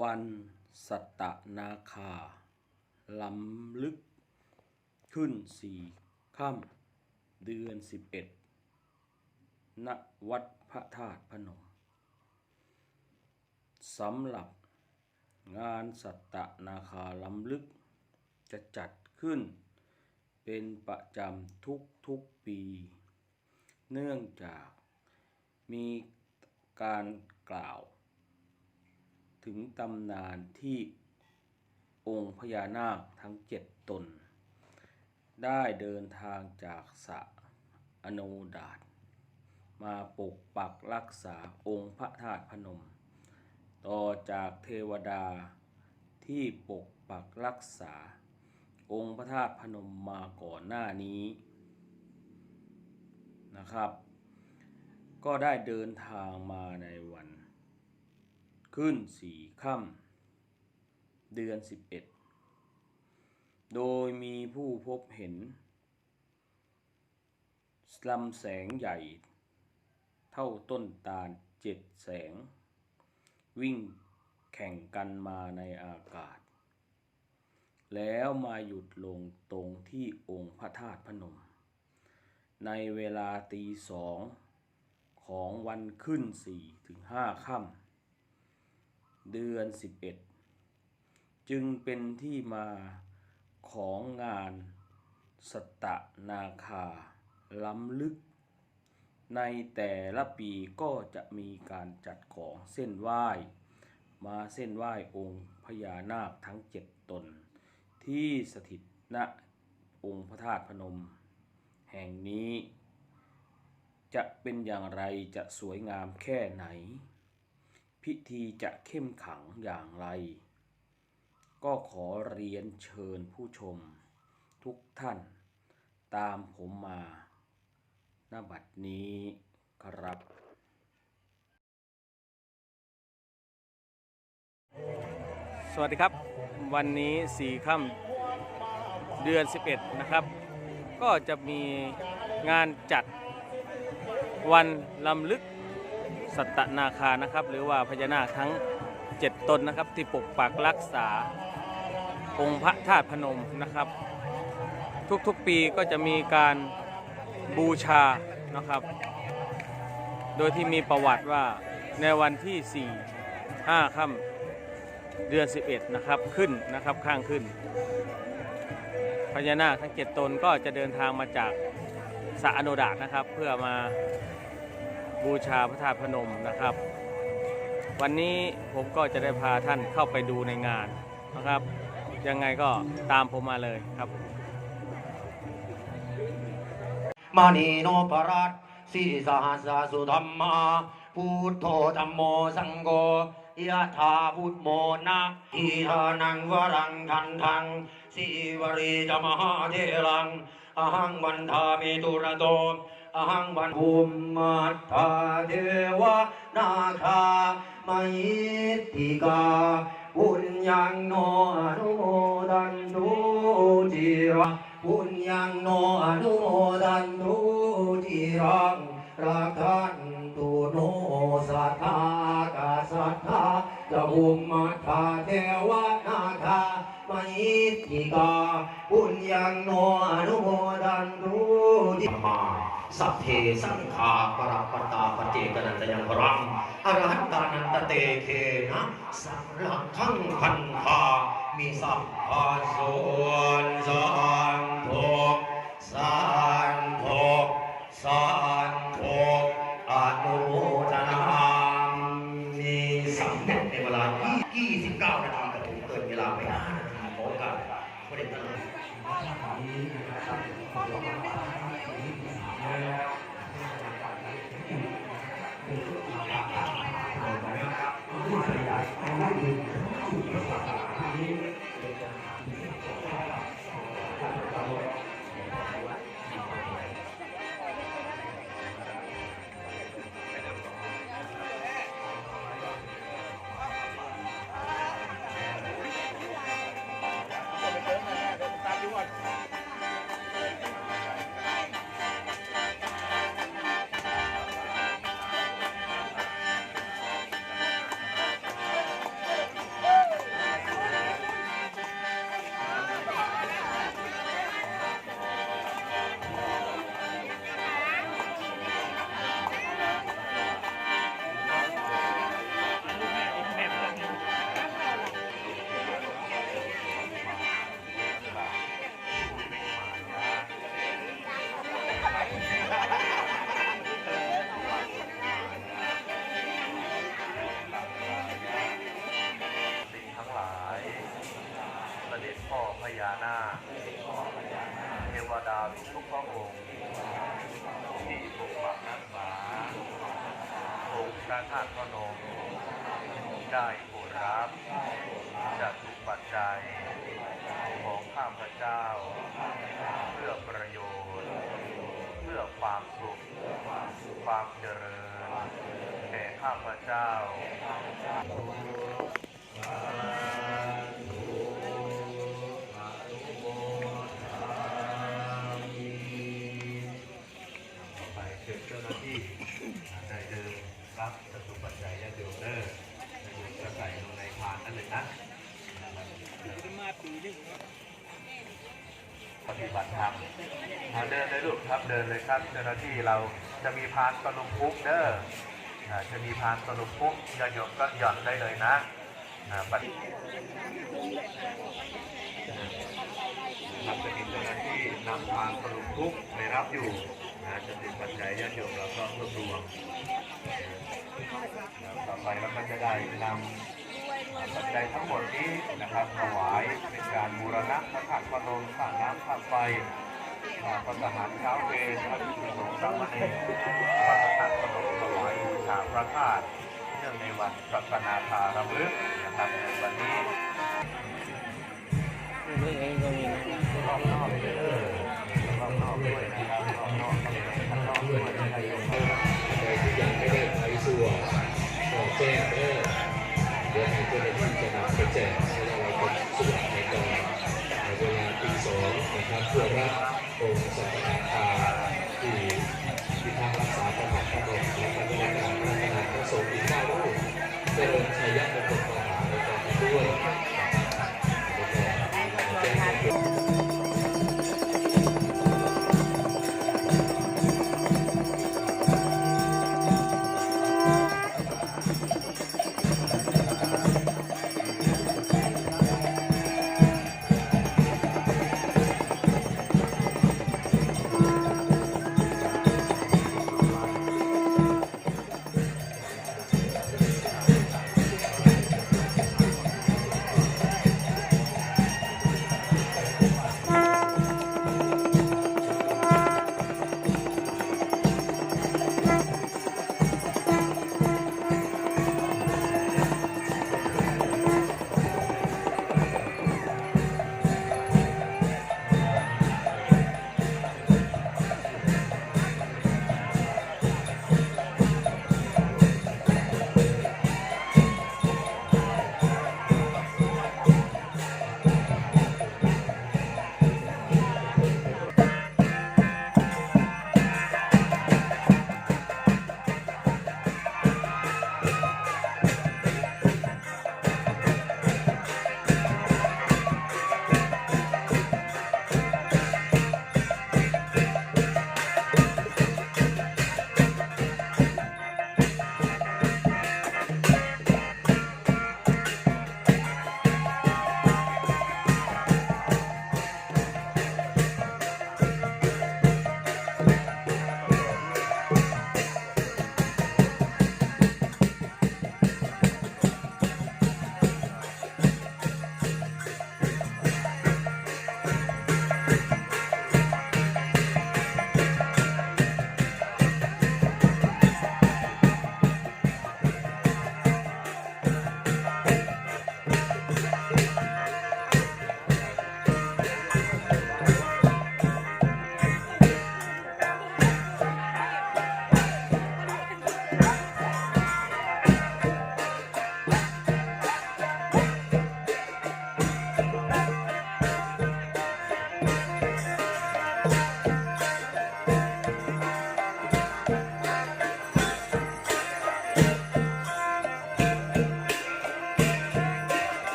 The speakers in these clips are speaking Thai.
วันสัตตนาคาล้ำลึก ขึ้นสี่ค่ำเดือนสิบเอ็ดณวัดพระธาตุพนมสำหรับงานสัตตนาคาล้ำลึก จะจัดขึ้น เป็นประจำทุกทุกปี เนื่องจากมีการกล่าว ถึงตำนานที่องค์พญานาคทั้งเจ็ดตน ได้เดินทางจากสะอโนดาตมาปกปักรักษาองค์พระธาตุพนม ต่อจากเทวดาที่ปกปักรักษา องค์พระธาตุพนมมาก่อนหน้านี้นะครับ ก็ได้เดินทางมาในวัน ขึ้นสี่ค่ำเดือนสิบเอ็ดโดยมีผู้พบเห็นลำแสงใหญ่ เท่าต้นตาลเจ็ดแสง วิ่งแข่งกันมาในอากาศ แล้วมาหยุดลงตรงที่องค์พระธาตุพนม ในเวลาตีสองของวันขึ้นสี่ถึงห้าค่ำ เดือนสิบเอ็ดจึงเป็นที่มาของงานสตตนาคาล้ำลึก ในแต่ละปีก็จะมีการจัดของเส้นไหว้ มาเส้นไหว้องค์พญานาคทั้งเจ็ดตน ที่สถิตณองค์พระธาตุพนม แห่งนี้ จะเป็นอย่างไรจะสวยงามแค่ไหน พิธีจะเข้มขังอย่างไร ก็ขอเรียนเชิญผู้ชม ทุกท่าน ตามผมมาณบัดนี้ครับ สวัสดีครับ วันนี้สี่ค่ำเดือน 11 นะครับ ก็จะมีงานจัดวันลำลึก สัตนาคานะครับ หรือว่าพญานาคทั้ง 7 ตนนะครับ ที่ปกปักรักษาองค์พระธาตุพนมนะครับ ทุกๆปีก็จะมีการบูชานะครับ โดยที่มีประวัติว่าในวันที่ 4 5ค่ำเดือน 11 นะครับขึ้นนะครับข้างขึ้นพญานาคทั้งเจ็ดตนก็จะเดินทางมาจากสะอโนดาตนะครับ เพื่อมา บูชาพระธาตุพนมนะครับ วันนี้ผมก็จะได้พาท่านเข้าไปดูในงานนะครับ ยังไงก็ตามผมมาเลยครับมณีโนปรัตสีสหัสสุธรรมาพุทโธธรรมโมสังโฆยะถาพุทโมนะอีทานังวรังคันทังสีวรีจมหาเทรังอหังวันทามิตุระโต อหังวันภูมิมัตาเทวนาคามยิทธิกาบุญยังโนอนุโมดันตุจิระบุญยังโนอนุโมดันตุจิรังรักขันตุโนสัทธากาสัทธาจะบุมมัทธาเทวนาคามยิทธิกาบุญยังโนอนุโมดันตุจิมา สัพเพสังขาปรปตาปเจกนันตยังพรังอรหันตานันตเตเคนะสังลักขังพันธามีสัพพะส่วนสังโฆสังโฆสังโฆอนุโมทนามีสำเร็จในเวลา 29 นาทีกับผมเกินเวลาไป5นาทีขอโอกาสพระเดชพระคุ ณเระธาตุพนมได้โปรดรับจัดทุกปัจจัยของข้าพเจ้า เพื่อประโยชน์ เพื่อความสุข ความเจริญแก่ข้าพเจ้า พานนั่นเลยนะปฏิบัติธรรมเอาเดินเลยลูกครับเดินเลยครับเจ้าหน้าที่เราจะมีพานกระลุมพุกเด้อจะมีพานกระลุมพุกญาติโยมก็หย่อนได้เลยนะปฏิครับจะมีเจ้าหน้าที่นำพานกระลุมพุกไปรับอยู่นะจะเป็นปัจจัยญาติโยมเราก็รวบรวมต่อไปเราก็จะได้นำ ปัจจัยทั้งหมดนี้นะครับถวายเป็นการบูรณะพระธาตุพนมสร้างน้ำสร้างไฟพระทหารเช้าเวรพระภิกษุสงฆ์สามเณรพระธาตุพนมถวายบูชาพระธาตุเนื่องในวันสัปนาภารำลึกนะครับในวันนี้รอบนอกเลยเออรอบนอกด้วยนะครับรอบนอกข้างนอก สงฆ์อีกเก้าลูกเจริญชัยม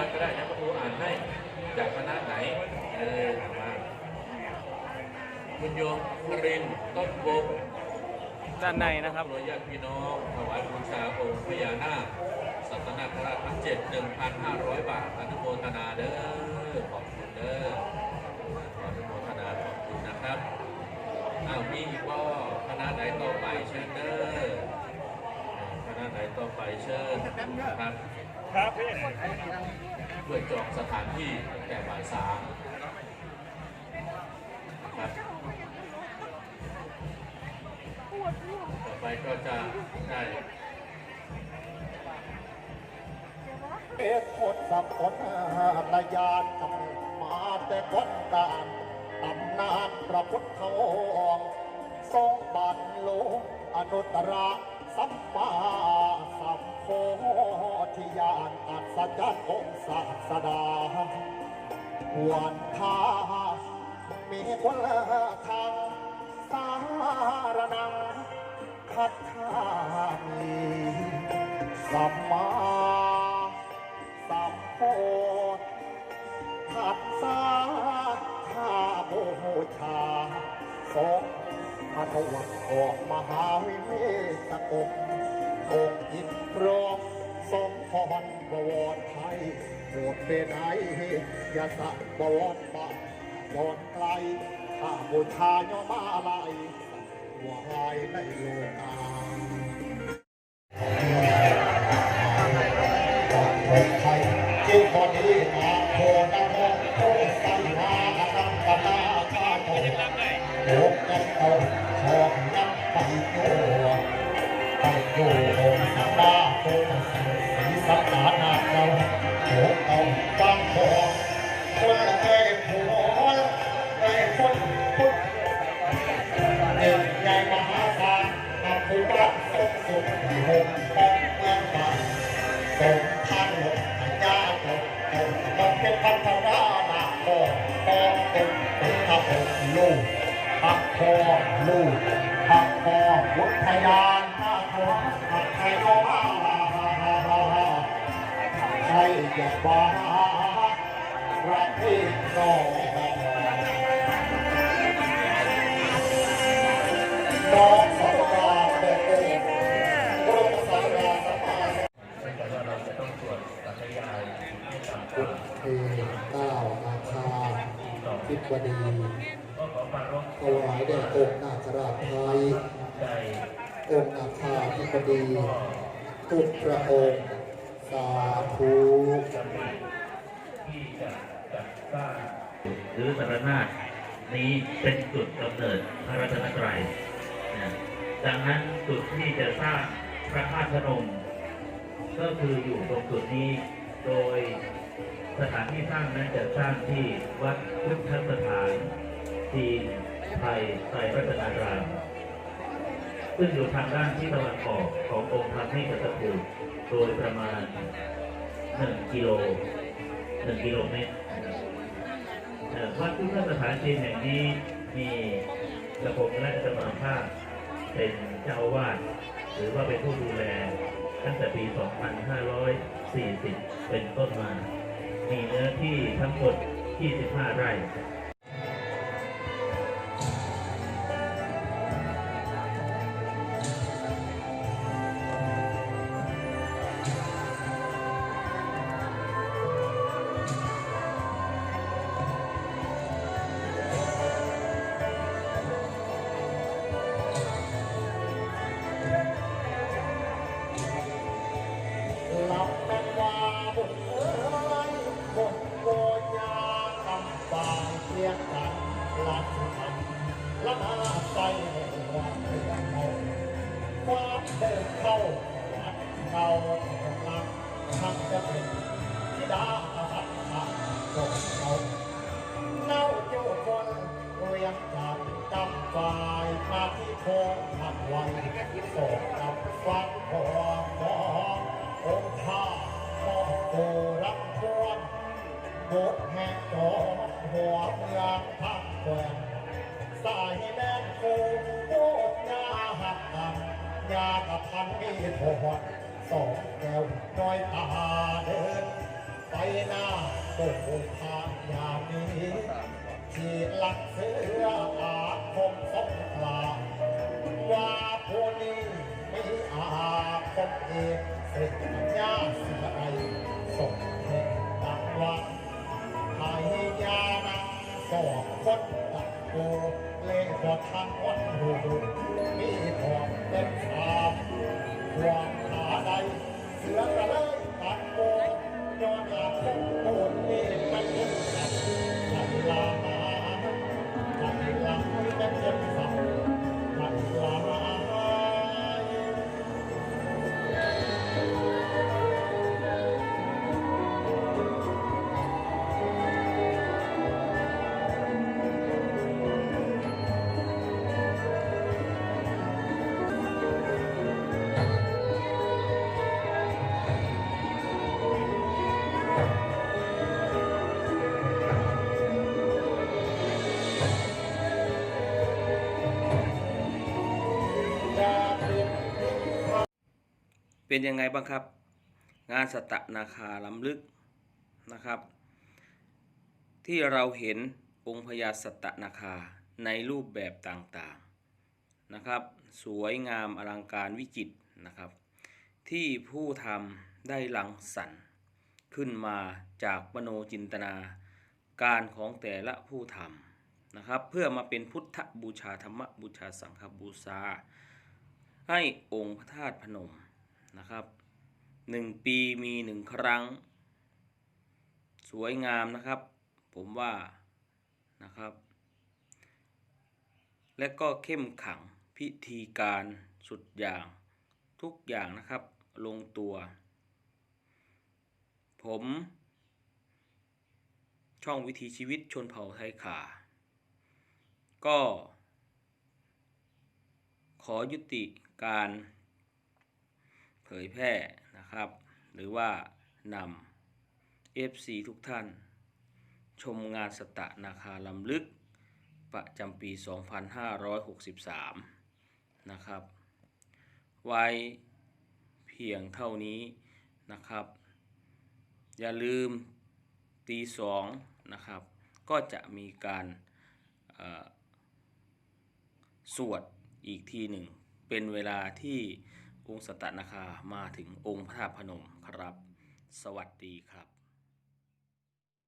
ชื่อมาก็ได้นะพระครูอ่านให้จากคณะไหนเออมาคุณโยมครินต้นวงด้านในนะครับรวยญาติพี่น้องถวายบูชาองค์พญานาคสัตนาคราชทั้งเจ็ดหนึ่งพันห้าร้อยบาทอนุโมทนาเด้อขอบคุณเด้ออนุโมทนาขอบคุณนะครับอ้าวมีกว่าคณะไหนต่อไปเชิญเด้อคณะไหนต่อไปเชิญครับครับ เพื่อจองสถานที่แต่บ่ายสามครับต่อไปก็จะได้เอกคนสับคนระยานกำเนิดมาแต่คนการตำนานพระพุทธองค์ทรงบันโลกอนุตตรสัมมาสัมโพ ธิญาณอัศจรรย์องค์ศาสดาวันทามีคนละทางสารนังคัดทามีสัมมาสัมโพธิขัดสาข้าบูชาสงพระวัตออกมหาวิเวกก บวรไทยโปรดเป็นไออยาสะบวรบาบอนไกลข้าบูชาย่อมาลายวายในโลกาคนไทยจึงคนนี้มาโพนังโพสังหานังกนาคาโตโกกันโต สัตตานาเราโลกเอาฟังพอคนละเอ้ผัวไอ้คนพุทธหนึ่งใหญ่มหาศาลนับถือว่าทรงสุดหกแปดเมืองบางทรงทางหลบญาติทรงต้องเป็นพันธราหนักโตต้องเป็นเป็นข้าพลูกพักคอลูกพักคอวุทยานพักคอพักไทยโอมา จะบ้ารักที่น้องน้องสาวดาเป็นกรมสาราสัมมาสัมแต่ว่าเราจะต้องตรวจตัดยายให้ต่ำกพุว่าทธเทเก้านาคาทิพดีก็ขอความร่วมถวายแด่องค์นาคราชไทยองค์นาคาธิบดีทุกพระองค์สาธุ ที่จะจัดสร้างหรือสารนาฏนี้เป็นจุดกำเนิดพระรัตนตรัยนะดังนั้นจุดที่จะสร้างพระธาตุพนมก็คืออยู่ตรงจุดนี้โดยสถานที่สร้างนั้นจะสร้างที่วัดพุทธสถานจีนไทยไตรรัตนารามซึ่งอยู่ทางด้านที่ตะวันออกขององค์พระนิกตภูโดยประมาณ 1กิโล1กิโลเมตรเอ่อวัดพุทธสถานจีนแห่งนี้มีระผมและอาจารย์มาภาพเป็นเจ้าวาดหรือว่าเป็นผู้ดูแลตั้งแต่ปี 2540 เป็นต้นมา มีเนื้อที่ทั้งหมด 25 ไร่ ละนาใส่ว่าเพื่อนเอาความเดินเข้าวัดเข้าหลังทำจะเป็นธิดาสัตว์ตกเขาเน่าโยคนเรียงกันจำฝ่ายมาที่โคงทำไว้สองกับฟังพอมององค์ท่ามองโกรับพวงโบสถ์แห่งจอมหัวเมืองพักแขวน สายแม่นคูโคตรยากับพันมีทอนสองแก้วน้อยตาเดิน ไปหน้าโป่งทางยามนี้ที่หลักเสืออาคมสงกลาว่าผู้นี้ไม่อาคมเอกเสร็จญาเสือไอส่งเพลงดังว่าให้ยานังสอบคนตัดโก เล่บอทางวัดหูมีทองเเป็นยังไงบ้างครับ งานสตะนาคาล้ำลึกนะครับ ที่เราเห็นองค์พญาสตะนาคาในรูปแบบต่างๆนะครับ สวยงามอลังการวิจิตรนะครับ ที่ผู้ทำได้หลังสรรขึ้นมาจากมโนจินตนาการของแต่ละผู้ทำนะครับ เพื่อมาเป็นพุทธบูชาธรรมบูชาสังฆบูชาให้องค์พระธาตุพนม นะครับหนึ่งปีมีหนึ่งครั้ง สวยงามนะครับ ผมว่านะครับ และก็เข้มขังพิธีการสุดอย่างทุกอย่างนะครับ ลงตัว ผม ช่องวิถีชีวิตชนเผ่าไทยขาก็ ขอยุติการ ผยแพร่นะครับ หรือว่านำ FC ทุกท่าน ชมงานสตะนาคาลำลึก ประจำปี 2563 นะครับ ไว้เพียงเท่านี้นะครับ อย่าลืมตีสองนะครับ ก็จะมีการสวดอีกทีหนึ่ง เป็นเวลาที่ องค์สตนาคามาถึงองค์พระธาตุพนมครับ สวัสดีครับ